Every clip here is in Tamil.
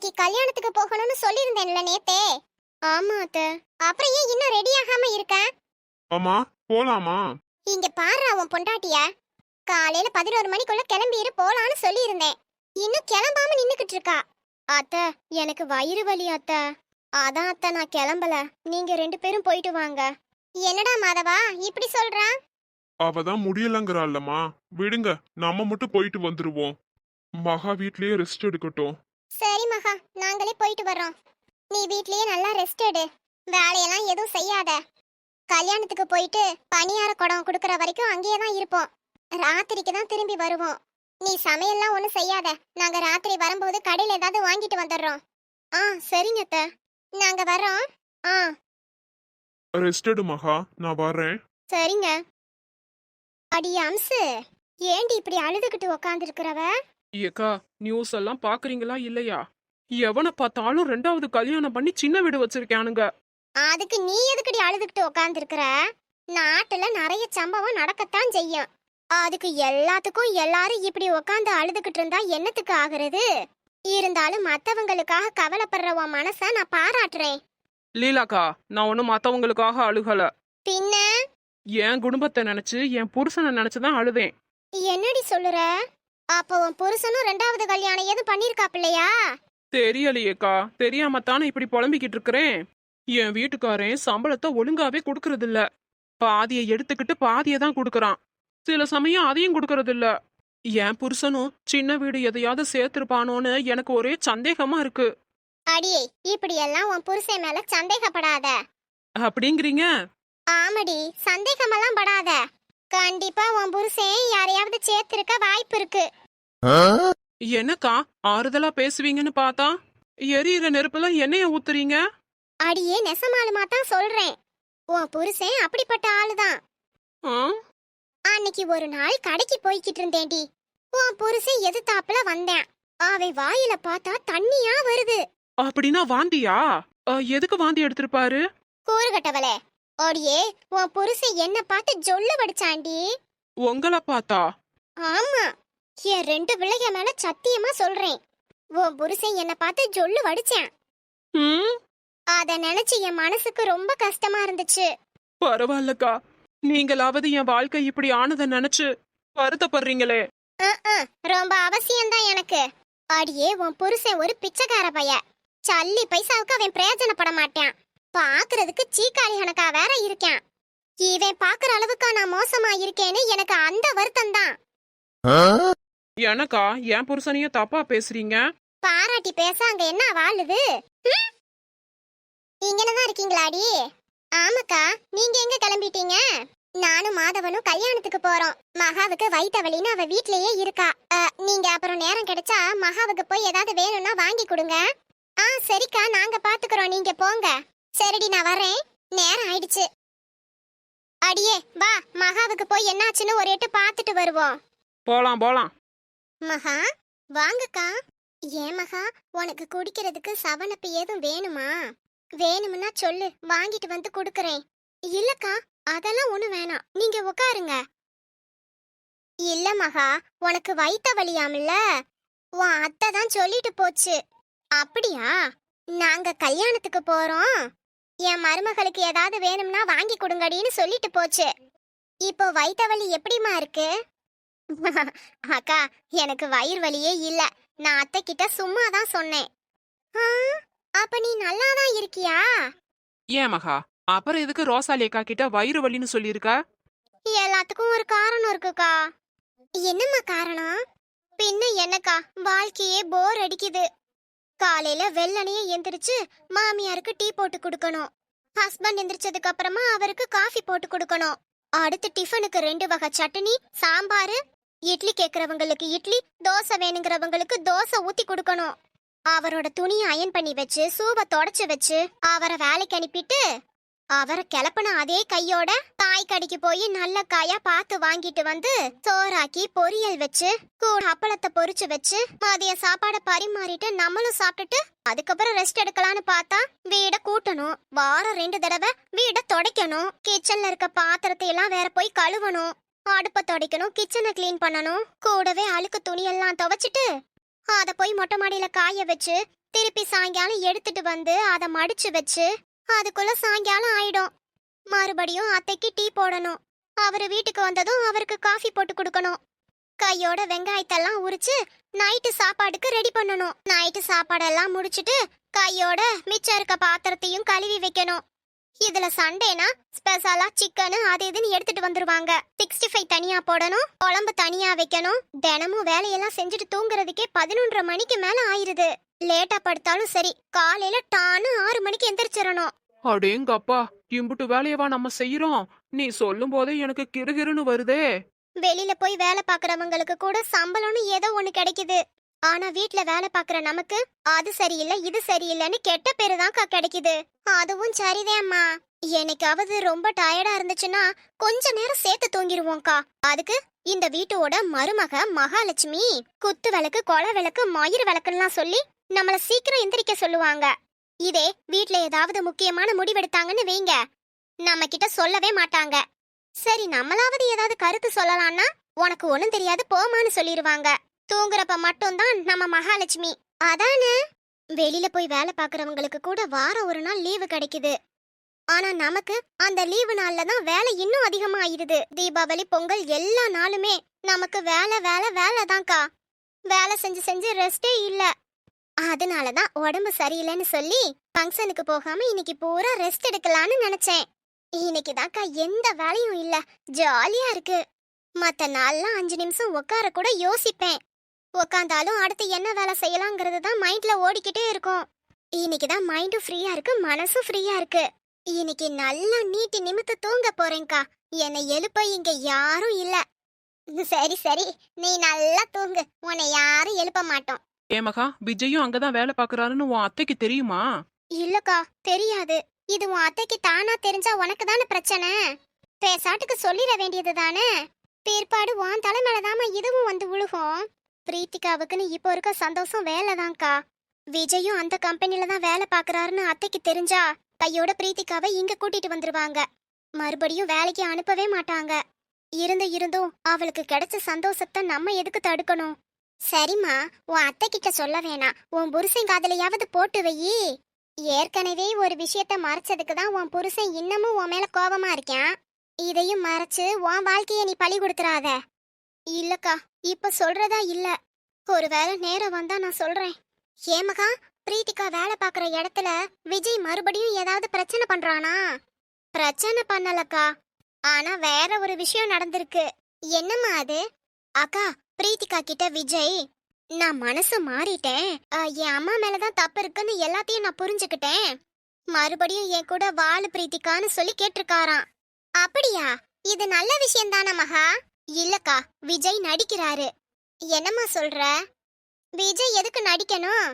இன்னைக்கு கல்யாணத்துக்கு போகணும்னு சொல்லியிருந்தேன்ல நேத்தே. ஆமா அத்த. அப்புறம் ஏன் இன்னும் ரெடி ஆகாம இருக்க? ஆமா போலாமா? இங்க பாரு உன் பொண்டாட்டிய. காலையில பதினோரு மணிக்குள்ள கிளம்பிரு போலான்னு சொல்லியிருந்தேன். இன்னும் கிளம்பாம நின்னுக்கிட்டு இருக்கா. அத்த எனக்கு வயிறு வலி அத்த. அதான் அத்த நான் கிளம்பல. நீங்க ரெண்டு பேரும் போயிட்டு வாங்க. என்னடா மாதவா இப்படி சொல்றா? அவ தான் முடியலங்கிறாள்லம்மா விடுங்க நம்ம மட்டும் போயிட்டு வந்துருவோம். மகா வீட்லயே ரெஸ்ட் எடுக்கட்டும். சரி மகா நாங்களே போயிட்டு வர்றோம். நீ வீட்லயே நல்லா ரெஸ்ட் எடு. வேலையெல்லாம் எதுவும் செய்யாத. கல்யாணத்துக்கு போயிட்டு பணியார குடம் கொடுக்கற வரைக்கும் அங்கேயே தான் இருப்போம். ராத்திரிக்கு தான் திரும்பி வருவோம். நீ சமையல்லாம் ஒன்றும் செய்யாத. நாங்க ராத்திரி வரும்போது கடையில் ஏதாவது வாங்கிட்டு வந்துடுறோம். ஆ சரிங்க அத்தை. நாங்க வர்றோம். ஆ. ரெஸ்ட் எடு மகா நான் வரேன் சரிங்க. அடி அம்சு ஏண்டி இப்படி அழுதுகிட்டு உக்காந்துருக்கிறவ? ஏக்கா நியூஸ் எல்லாம் பாக்குறீங்களா இல்லையா? எவனை பார்த்தாலும் ரெண்டாவது கல்யாணம் பண்ணி சின்ன வீடு வச்சிருக்கானுங்க. அதுக்கு நீ எதுக்குடி அழுதுகிட்டு உக்காந்துருக்கிற? நாட்டுல நிறைய சம்பவம் நடக்கத்தான் செய்யும். அதுக்கு எல்லாத்துக்கும் எல்லாரும் இப்படி உக்காந்து அழுதுகிட்டு இருந்தா என்னத்துக்கு ஆகுறது? இருந்தாலும் மத்தவங்களுக்காக கவலைப்படுற உன் மனச நான் பாராட்டுறேன். லீலாக்கா நான் ஒன்னும் மத்தவங்களுக்காக அழுகல. பின்ன? என் குடும்பத்தை நினைச்சு என் புருஷனை நினைச்சுதான் அழுதேன். என்னடி சொல்லுற? அப்போ உன் புருஷனும் ரெண்டாவது கல்யாணம் எதுவும் பண்ணிருக்காப்பில்லையா தெரியலையேக்கா. தெரியாம தானே இப்படி புலம்பிக்கிட்டு இருக்கிறேன். என் வீட்டுக்காரன் சம்பளத்தை ஒழுங்காவே கொடுக்கறது இல்ல பாதியை எடுத்துக்கிட்டு பாதியை தான் கொடுக்கறான். சில சமயம் அதையும் கொடுக்கறது இல்ல என் புருஷனும் சின்ன வீடு எதையாவது சேர்த்திருப்பானோன்னு எனக்கு ஒரே சந்தேகமா இருக்கு. அடியே இப்படி எல்லாம் உன் புருஷன் மேல சந்தேகப்படாத. அப்படிங்கிறீங்க? ஆமடி சந்தேகமெல்லாம் படாத. கண்டிப்பா உன் புருஷன் யாரையாவது சேர்த்திருக்க வாய்ப்பு இருக்கு. என்னக்கா ஆறுதலா பேசுவீங்கன்னு பார்த்தா? எரியிற நெருப்புல எண்ணெய ஊத்துறீங்க? அடியே நெசமாலுமா தான் சொல்றேன். உன் புருஷன் அப்படிப்பட்ட ஆளுதான். ஆ? அன்னைக்கு ஒரு நாள் கடைக்கு போய்கிட்டு இருந்தேன்டி. உன் புருஷன் எதிர்த்தாப்புல வந்தேன். அவன் வாயில பார்த்தா தண்ணியா வருது. அப்படின்னா வாந்தியா? எதுக்கு வாந்தி எடுத்திருப்பாரு? கூறுகட்டவளே ஓடியே உன் புருஷன் என்ன பார்த்து ஜொல்லு வடிச்சாண்டி? உங்களை பார்த்தா? ஆமா. என் ரெண்டு பிள்ளைக மேல சத்தியமா சொல்றேன். உன் புருஷன் என்ன பார்த்து ஜொல்லு வடிச்சான். ம்? அத நினைச்சு என் மனசுக்கு ரொம்ப கஷ்டமா இருந்துச்சு. பரவாயில்லக்கா. நீங்களாவது என் வாழ்க்கை இப்படி ஆனதை நினைச்சு வருத்தப்படுறீங்களே. ரொம்ப அவசியம்தான் எனக்கு. அடியே உன் புருஷன் ஒரு பிச்சைக்கார பைய சல்லி பைசாவுக்கு அவன் பிரயோஜனப்பட மாட்டான். பாக்குறதுக்கு சீக்காளி கணக்கா வேற இருக்கான். இவன் பாக்குற அளவுக்கு நான் மோசமா இருக்கேன்னு எனக்கு அந்த வருத்தம் தான். எனக்கா? என் புருஷனையும் தப்பா பேசுறீங்க? பாராட்டி பேச அங்க என்ன வாழுது? இங்கனதான் இருக்கீங்களாடி? ஆமாக்கா நீங்க எங்க கிளம்பிட்டீங்க? நானும் மாதவனும் கல்யாணத்துக்கு போறோம். மகாவுக்கு வயித்த வலின்னு அவ வீட்லயே இருக்கா. நீங்க அப்புறம் நேரம் கிடைச்சா மகாவுக்கு போய் ஏதாவது வேணும்னா வாங்கி கொடுங்க. ஆ சரிக்கா நாங்க பாத்துக்கிறோம். நீங்க போங்க. சரிடி நான் வரேன் நேரம் ஆயிடுச்சு. அடியே வா மகாவுக்கு போய் என்னாச்சுன்னு ஒரு எட்டு பார்த்துட்டு வருவோம். போலாம் போலாம். மகா வாங்கக்கா. ஏன் மகா உனக்கு குடிக்கிறதுக்கு சவனப்பு ஏதும் வேணுமா? வேணும்னா சொல்லு வாங்கிட்டு வந்து கொடுக்கறேன். இல்லக்கா அதெல்லாம் ஒண்ணு வேணாம். நீங்க உட்காருங்க இல்ல மகா உனக்கு வயித்த வலியாமில்ல? உன் அத்தை தான் சொல்லிட்டு போச்சு. அப்படியா? நாங்க கல்யாணத்துக்கு போறோம். என் மருமகளுக்கு ஏதாவது வேணும்னா வாங்கி கொடுங்கடின்னு சொல்லிட்டு போச்சு. இப்போ வயித்த வலி எப்படிமா இருக்கு? அக்கா எனக்கு வயிறு வலியே இல்ல. நான் அத்தை கிட்ட சும்மா தான் சொன்னேன். ஆ, அப்ப நீ நல்லா தான் இருக்கியா? ஏன் மகா? அப்புறம் எதுக்கு ரோசாலி அக்கா கிட்ட வயிறு வலின்னு சொல்லியிருக்க? எல்லாத்துக்கும் ஒரு காரணம் இருக்குக்கா. என்னம்மா காரணம்? பின்ன என்னக்கா? வாழ்க்கையே போர் அடிக்குது. காலையில வெள்ளனையே எந்திரிச்சு மாமியாருக்கு டீ போட்டு கொடுக்கணும். ஹஸ்பண்ட் எந்திரிச்சதுக்கு அப்புறமா அவருக்கு காஃபி போட்டு கொடுக்கணும். அடுத்து டிஃபனுக்கு ரெண்டு வகை சட்னி சாம்பார். இட்லி கேக்குறவங்களுக்கு இட்லி தோசை வேணுங்கிறவங்களுக்கு தோசை ஊத்தி கொடுக்கணும். அவரோட துணியை அயன் பண்ணி வச்சு சூவை தொடச்சு வச்சு அவரை வேலைக்கு அனுப்பிட்டு அவரை கிளப்பின அதே கையோட காய் கடைக்கு போய் நல்ல காயா பார்த்து வாங்கிட்டு வந்து சோறாக்கி பொரியல் வச்சு கூட அப்பளத்தை பொரிச்சு வச்சு மதிய சாப்பாடை பரிமாறிட்டு நம்மளும் சாப்பிட்டுட்டு அதுக்கப்புறம் ரெஸ்ட் எடுக்கலாம்னு பார்த்தா வீட கூட்டணும். வாரம் ரெண்டு தடவை வீட துடைக்கணும். கிச்சன்ல இருக்க பாத்திரத்தை எல்லாம் வேற போய் கழுவணும். அடுப்பை துடைக்கணும் கிச்சனை க்ளீன் பண்ணணும். கூடவே அழுக்கு துணியெல்லாம் துவைச்சிட்டு அதை போய் மொட்டை மாடியில காய வச்சு திருப்பி சாயங்காலம் எடுத்துட்டு வந்து அதை மடிச்சு வச்சு அதுக்குள்ள சாயங்காலம் ஆயிடும். மறுபடியும் அத்தைக்கு டீ போடணும். அவர் வீட்டுக்கு வந்ததும் அவருக்கு காஃபி போட்டு கொடுக்கணும். கையோட வெங்காயத்தெல்லாம் உரிச்சு நைட்டு சாப்பாடுக்கு ரெடி பண்ணணும். நைட்டு சாப்பாடெல்லாம் முடிச்சிட்டு கையோட மிச்சம் இருக்க பாத்திரத்தையும் கழுவி வைக்கணும். இதுல சண்டேனா ஸ்பெஷலா சிக்கனு அது இதுன்னு எடுத்துட்டு வந்துருவாங்க. சிக்ஸ்டி ஃபைவ் தனியா போடணும். குழம்பு தனியா வைக்கணும். தினமும் வேலையெல்லாம் செஞ்சுட்டு தூங்குறதுக்கே பதினொன்றரை மணிக்கு மேல ஆயிருது. லேட்டா படுத்தாலும் சரி காலையில டான்னு ஆறு மணிக்கு எந்திரிச்சிடணும். அடேங்கப்பா இம்புட்டு வேலையவா நம்ம செய்யறோம் நீ சொல்லும் போதே எனக்கு கிருகிருன்னு வருதே. வெளியில போய் வேலை பாக்குறவங்களுக்கு கூட சம்பளம்னு ஏதோ ஒண்ணு கிடைக்குது. ஆனா வீட்ல வேலை பாக்குற நமக்கு அது சரியில்லை இது சரியில்லைன்னு கெட்ட பேரு தான் கிடைக்குது. அதுவும் சரிதேம்மா என்னைக்காவது ரொம்ப டயர்டா இருந்துச்சுன்னா கொஞ்ச நேரம் சேர்த்து தூங்கிடுவோம்க்கா அதுக்கு இந்த வீட்டோட மருமக மகாலட்சுமி குத்து விளக்கு கொலை விளக்கு மயிர் விளக்குலாம் சொல்லி நம்மள சீக்கிரம் எந்திரிக்க சொல்லுவாங்க. இதே வீட்ல ஏதாவது முக்கியமான முடிவெடுத்தாங்கன்னு வைங்க. நம்ம கிட்ட சொல்லவே மாட்டாங்க. சரி நம்மளாவது ஏதாவது கருத்து சொல்லலாம்னா உனக்கு ஒண்ணும் தெரியாது போமான்னு சொல்லிருவாங்க. தூங்குறப்ப மட்டும்தான் நம்ம மகாலட்சுமி. அதானே? வெளியில போய் வேலை பார்க்குறவங்களுக்கு கூட வாரம் ஒரு நாள் லீவு கிடைக்குது. ஆனா நமக்கு அந்த லீவு நாள்ல தான் வேலை இன்னும் அதிகமா தீபாவளி பொங்கல் எல்லா நாளுமே நமக்கு வேலை வேலை வேலை தான்க்கா. வேலை செஞ்சு செஞ்சு ரெஸ்டே இல்லை. அதனால தான் உடம்பு சரியில்லைன்னு சொல்லி ஃபங்க்ஷனுக்கு போகாம இன்னைக்கு பூரா ரெஸ்ட் எடுக்கலாம்னு நினைச்சேன். இன்னைக்கு தாக்கா எந்த வேலையும் இல்ல ஜாலியா இருக்கு. மத்த நாள்லாம் அஞ்சு நிமிஷம் உட்கார கூட யோசிப்பேன். உக்காந்தாலும் அடுத்து என்ன வேலை செய்யலாங்கிறது தான் மைண்ட்ல ஓடிக்கிட்டே இருக்கும். இன்னைக்கு தான் மைண்டும் ஃப்ரீயா இருக்கு மனசும் ஃப்ரீயா இருக்கு. இன்னைக்கு நல்லா நீட்டி நிமித்து தூங்க போறேங்க்கா என்னை எழுப்ப இங்க யாரும் இல்ல. சரி சரி நீ நல்லா தூங்கு. உன்னை யாரும் எழுப்ப மாட்டோம். ஏமகா விஜயும் அங்கதான் வேலை பாக்குறாருன்னு உன் அத்தைக்கு தெரியுமா? இல்லக்கா தெரியாது. இது உன் அத்தைக்கு தானா தெரிஞ்சா உனக்கு தானே பிரச்சனை? பேசாட்டுக்கு சொல்லிட வேண்டியது தானே? பிற்பாடு உன் தலைமையிலதாம்மா இதுவும் வந்து விழுகும் பிரீத்திகாவுக்குன்னு இப்போ இருக்க சந்தோஷம் வேலைதான்க்கா. விஜயும் அந்த கம்பெனில தான் வேலை பார்க்கறாருன்னு அத்தைக்கு தெரிஞ்சா கையோட பிரீத்திகாவை இங்க கூட்டிட்டு வந்துருவாங்க. மறுபடியும் வேலைக்கு அனுப்பவே மாட்டாங்க. இருந்து இருந்தும் அவளுக்கு கிடைச்ச சந்தோஷத்தை நம்ம எதுக்கு தடுக்கணும்? சரிம்மா உன் அத்தை கிட்ட சொல்ல வேணாம். உன் புருஷன் காதலையாவது போட்டு வையி ஏற்கனவே ஒரு விஷயத்த மறைச்சதுக்கு தான் உன் புருஷன் இன்னமும் உன் மேல கோபமா இருக்கான். இதையும் மறைச்சு உன் வாழ்க்கைய நீ பழி கொடுத்துறாத. இல்லக்கா இப்ப சொல்றதா இல்ல. ஒருவேளை நேரம் வந்தா நான் சொல்றேன். ஏமகா பிரீத்திகா வேலை பார்க்குற இடத்துல விஜய் மறுபடியும் ஏதாவது பிரச்சனை பண்றானா? பிரச்சனை பண்ணலக்கா. ஆனா வேற ஒரு விஷயம் நடந்திருக்கு. என்னம்மா அது? அக்கா பிரீத்திகா கிட்ட விஜய் நான் மனசு மாறிட்டேன். என் அம்மா மேலதான் தப்பு இருக்குன்னு எல்லாத்தையும் நான் புரிஞ்சுக்கிட்டேன். மறுபடியும் என் கூட வாழு பிரீத்திகான்னு சொல்லி கேட்டிருக்காராம். அப்படியா? இது நல்ல விஷயம் தானே மகா? இல்லக்கா விஜய் நடிக்கிறாரு. என்னம்மா சொல்ற? விஜய் எதுக்கு நடிக்கணும்?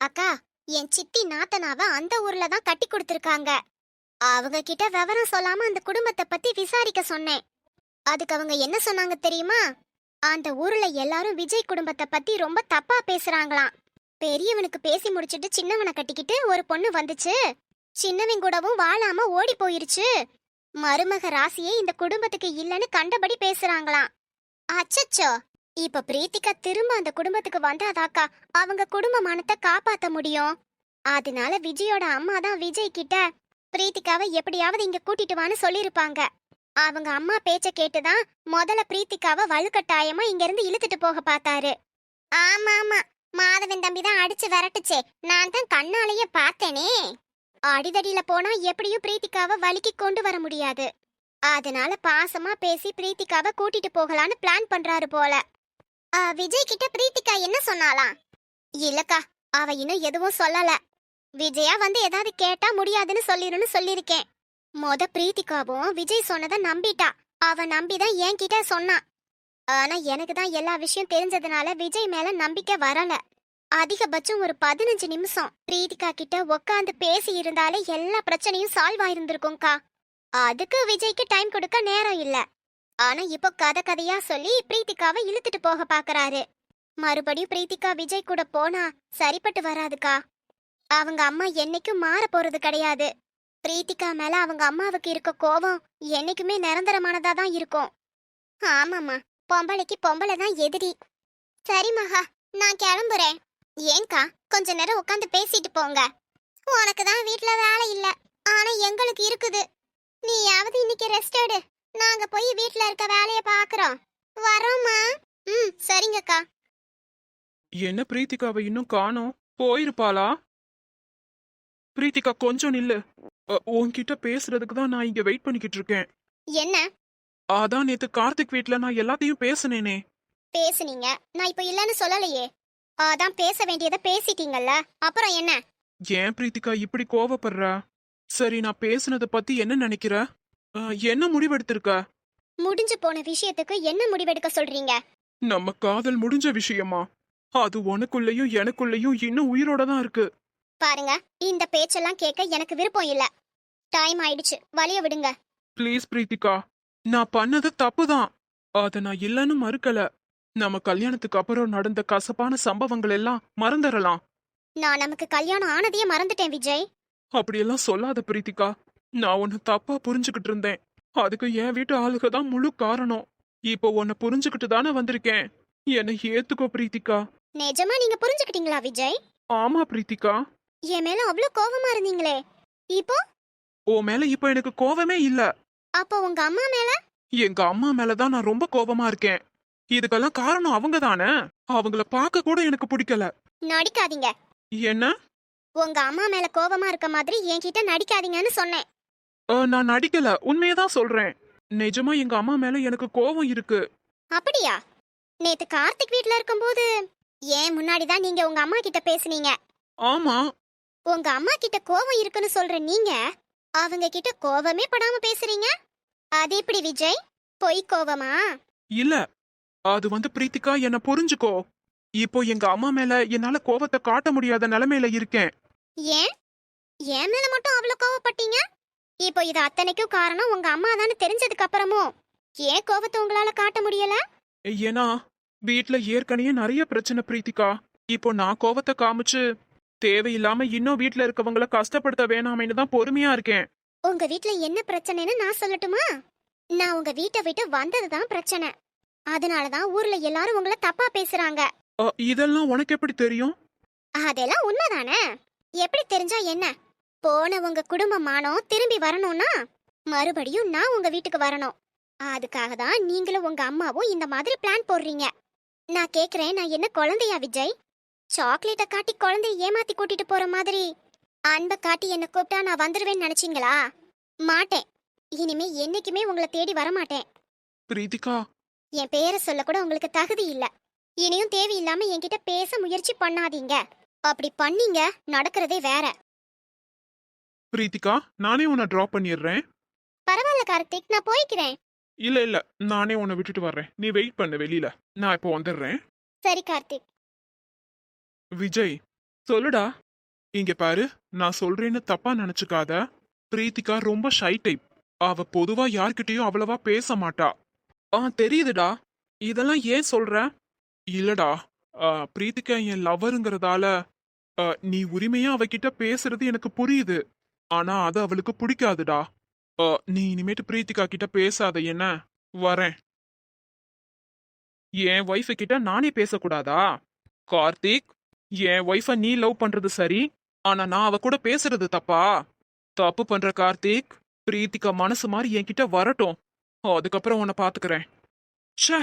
அக்கா என் சித்தி நாத்தனாவ அந்த ஊர்ல தான் கட்டி கொடுத்துருக்காங்க. அவங்க கிட்ட விவரம் சொல்லாம அந்த குடும்பத்தை பத்தி விசாரிக்க சொன்னேன். அதுக்கு அவங்க என்ன சொன்னாங்க தெரியுமா? அந்த ஊர்ல எல்லாரும் விஜய் குடும்பத்தை பத்தி ரொம்ப தப்பா பேசுறாங்களாம். பெரியவனுக்கு பேசி முடிச்சிட்டு சின்னவனை கட்டிக்கிட்டு ஒரு பொண்ணு வந்துச்சு. சின்னவன் கூடவும் வாழாம ஓடி போயிருச்சு. மருமக ராசியே இந்த குடும்பத்துக்கு இல்லைன்னு கண்டபடி பேசுறாங்களாம். அச்சச்சோ! இப்ப பிரீத்திகா திரும்ப அந்த குடும்பத்துக்கு வந்தாதாக்கா அவங்க குடும்ப மானத்தை காப்பாத்த முடியும்? அதனால விஜயோட அம்மா தான் விஜய் கிட்ட பிரீத்திகாவை எப்படியாவது இங்க கூட்டிட்டு வான்னு சொல்லிருப்பாங்க அவங்க அம்மா பேச்ச கேட்டுதான் முதல்ல பிரீத்திகாவை வலுக்கட்டாயமா இங்க இருந்து இழுத்துட்டு போக பார்த்தாரு. ஆமா ஆமா மாதவன் தம்பி தான் அடிச்சு விரட்டுச்சே. நான் தான் கண்ணாலேயே பார்த்தேனே. அடிதடியில போனா எப்படியும் பிரீத்திகாவை வலிக்கு கொண்டு வர முடியாது. அதனால பாசமா பேசி பிரீத்திகாவை கூட்டிட்டு போகலான்னு பிளான் பண்றாரு போல. விஜய் கிட்ட பிரீத்திகா என்ன சொன்னாலாம் இல்லக்கா அவ இன்னும் எதுவும் சொல்லல. விஜயா வந்து ஏதாவது கேட்டா முடியாதுன்னு சொல்லிருன்னு சொல்லியிருக்கேன். மொத பிரீத்திகாவும் விஜய் சொன்னதை நம்பிட்டா. அவ நம்பிதான் என்கிட்ட சொன்னான் ஆனா எனக்கு தான் எல்லா விஷயம் தெரிஞ்சதுனால விஜய் மேல நம்பிக்கை வரல. அதிகபட்சம் ஒரு பதினஞ்சு நிமிஷம் பிரீத்திகா கிட்ட உக்காந்து பேசி இருந்தாலே எல்லா பிரச்சனையும் சால்வ் ஆயிருந்திருக்கும்க்கா. அதுக்கு விஜய்க்கு டைம் கொடுக்க நேரம் இல்ல. ஆனா இப்போ கதை கதையா சொல்லி பிரீத்திகாவை இழுத்துட்டு போக பாக்குறாரு. மறுபடியும் பிரீத்திகா விஜய் கூட போனா சரிப்பட்டு வராதுக்கா. அவங்க அம்மா என்னைக்கும் மாற போறது கிடையாது. பிரீத்திகா மேல அவங்க அம்மாவுக்கு இருக்க கோபம் என்னைக்குமே நிரந்தரமானதா தான் இருக்கும். ஆமாம்மா பொம்பளைக்கு பொம்பளை தான் எதிரி. சரி மகா நான் கிளம்புறேன். ஏன்கா கொஞ்ச நேரம் உட்காந்து பேசிட்டு போங்க. உனக்கு தான் வீட்ல வேலை இல்ல ஆனா எங்களுக்கு இருக்குது. நீயாவது இன்னைக்கு ரெஸ்ட் எடு. நாங்க போய் வீட்ல இருக்க வேலைய பாக்குறோம் வரோம்மா. ம் சரிங்கக்கா. என்ன பிரீத்திகாவை இன்னும் காணோம்? போயிருப்பாளா? பிரீத்திகா கொஞ்சம் நில்லு. உன்கிட்ட பேசுறதுக்கு தான் நான் இங்க வெயிட் பண்ணிக்கிட்டு இருக்கேன். என்ன? அதான் நேத்து கார்த்திக் வீட்ல நான் எல்லாத்தையும் பேசுனேனே. பேசுனீங்க? நான் இப்ப இல்லன்னு சொல்லலையே. அதான் பேச வேண்டியதை பேசிட்டீங்கல்ல அப்புறம் என்ன? ஏன் பிரீத்திகா இப்படி கோவப்படுற? சரி நான் பேசுனத பத்தி என்ன நினைக்கிற? என்ன முடிவெடுத்திருக்க? முடிஞ்சு போன விஷயத்துக்கு என்ன முடிவெடுக்க சொல்றீங்க? நம்ம காதல் முடிஞ்ச விஷயமா? அது உனக்குள்ளயும் எனக்குள்ளயும் இன்னும் உயிரோட தான் இருக்கு. பாருங்க இந்த பேச்செல்லாம் கேட்க எனக்கு விருப்பம் இல்ல. டைம் ஆயிடுச்சு. வழிய விடுங்க. ப்ளீஸ் பிரீத்திகா. நான் பண்ணது தப்புதான். அத நான் இல்லைன்னு மறுக்கல. நம்ம கல்யாணத்துக்கு அப்புறம் நடந்த கசப்பான சம்பவங்கள் எல்லாம் மறந்துடலாம் நான் நமக்கு கல்யாணம் ஆனதையே மறந்துட்டேன் விஜய். அப்படியெல்லாம் சொல்லாத பிரீத்திகா. நான் உன்னை தப்பா புரிஞ்சுக்கிட்டு இருந்தேன். அதுக்கு என் வீட்டு ஆளுக தான் முழு காரணம். இப்போ உன்னை புரிஞ்சுக்கிட்டு தானே வந்திருக்கேன். என்னை ஏத்துக்கோ பிரீத்திகா. நிஜமா நீங்க புரிஞ்சுக்கிட்டீங்களா விஜய்? ஆமா பிரீத்திகா. என் மேல அவ்வளவு கோவமா இருந்தீங்களே. இப்போ? உன் மேல இப்போ எனக்கு கோவமே இல்ல. அப்போ உங்க அம்மா மேல? எங்க அம்மா மேலதான் நான் ரொம்ப கோவமா இருக்கேன். இதுக்கெல்லாம் காரணம் அவங்க தானே? அவங்கள பார்க்க கூட எனக்கு பிடிக்கல. நடிக்காதீங்க. என்ன? உங்க அம்மா மேல கோவமா இருக்க மாதிரி என்கிட்ட நடிக்காதீங்கன்னு சொன்னேன். அஹ், நான் நடிக்கல. உண்மையதான் சொல்றேன். நிஜமா எங்க அம்மா மேல எனக்கு கோவம் இருக்கு. அப்படியா? நேத்து கார்த்திக் வீட்ல இருக்கும்போது ஏன் முன்னாடி தான் நீங்க உங்க அம்மா கிட்ட பேசுனீங்க? ஆமா. உங்க அம்மா கிட்ட கோவம் இருக்குன்னு சொல்ற நீங்க அவங்க கிட்ட கோவமே படாம பேசுறீங்க? அது எப்படி விஜய்? பொய் கோவமா? இல்ல அது வந்து பிரீத்திகா என்ன புரிஞ்சுக்கோ. இப்போ எங்க அம்மா மேல என்னால கோவத்தை காட்ட முடியாத நிலைமையில இருக்கேன். ஏன்? என் மேல மட்டும் அவ்வளவு கோவப்பட்டீங்க? இப்போ இது அத்தனைக்கும் காரணம் உங்க அம்மா தானே தெரிஞ்சதுக்கு அப்புறமும் ஏன் கோவத்தை உங்களால காட்ட முடியல? ஏன்னா வீட்ல ஏற்கனவே நிறைய பிரச்சனை பிரீத்திகா. இப்போ நான் கோவத்தை காமிச்சு தேவையில்லாம இன்னும் வீட்ல இருக்கவங்கள கஷ்டப்படுத்த வேணாமேன்னு தான் பொறுமையா இருக்கேன். உங்க வீட்ல என்ன பிரச்சனைன்னு நான் சொல்லட்டுமா? நான் உங்க வீட்டை விட்டு வந்ததுதான் பிரச்சனை. அதனாலதான் ஊர்ல எல்லாரும் உங்களை தப்பா பேசுறாங்க. அஹ், இதெல்லாம் உனக்கு எப்படி தெரியும்? அதெல்லாம் உண்மைதானே? எப்படி தெரிஞ்சா என்ன? போன உங்க குடும்ப மானம் திரும்பி வரணும்னா மறுபடியும் நான் உங்க வீட்டுக்கு வரணும். அதுக்காக தான் நீங்களும் உங்க அம்மாவும் இந்த மாதிரி பிளான் போடுறீங்க. நான் கேக்குறேன் நான் என்ன குழந்தையா விஜய்? சாக்லேட்டை காட்டி குழந்தைய ஏமாத்தி கூட்டிட்டு போற மாதிரி. அன்பை காட்டி என்ன கூப்பிட்டா நான் வந்துடுவேன்னு நினைச்சீங்களா? மாட்டேன். இனிமே என்னைக்குமே உங்களை தேடி வரமாட்டேன். பிரீத்திகா. என் பேரை சொல்ல கூட உங்களுக்கு தகுதி இல்ல. இனியும் தேவையில்லாம என்கிட்ட பேச முயற்சி பண்ணாதீங்க. அப்படி பண்ணீங்க நடக்கிறதே வேற. பிரீத்திகா நானே உன்னை டிராப் பண்ணிடுறேன். பரவாயில்ல கார்த்திக் நான் போய்க்கிறேன். இல்ல இல்ல நானே உன்னை விட்டுட்டு வர்றேன். நீ வெயிட் பண்ணு வெளியில. நான் இப்போ வந்துடுறேன். சரி கார்த்திக். விஜய் சொல்லுடா. இங்க பாரு நான் சொல்றேன்னு தப்பா நினைச்சுக்காத. பிரீத்திகா ரொம்ப ஷை டைப். அவ பொதுவா யார்கிட்டயும் அவ்வளவா பேச மாட்டா. ஆ தெரியுதுடா. இதெல்லாம் ஏன் சொல்ற? இல்லடா. ஆ, பிரீத்திகா என் லவ்வருங்கிறதால ஆ, நீ உரிமையா அவகிட்ட பேசுறது எனக்கு புரியுது. ஆனா அது அவளுக்கு பிடிக்காதுடா. ஆ, நீ இனிமேட்டு பிரீத்திகா கிட்ட பேசாத என்ன? வரேன். என் ஒய்ஃபு கிட்ட நானே பேசக்கூடாதா? கார்த்திக் என் ஒய்ஃபை நீ லவ் பண்றது சரி ஆனா நான் அவ கூட பேசுறது தப்பா? தப்பு பண்ற கார்த்திக் பிரீத்திகா மனசு மாதிரி என்கிட்ட வரட்டும். அதுக்கப்புறம் உன்னை பாத்துக்கிறேன். ச்சே!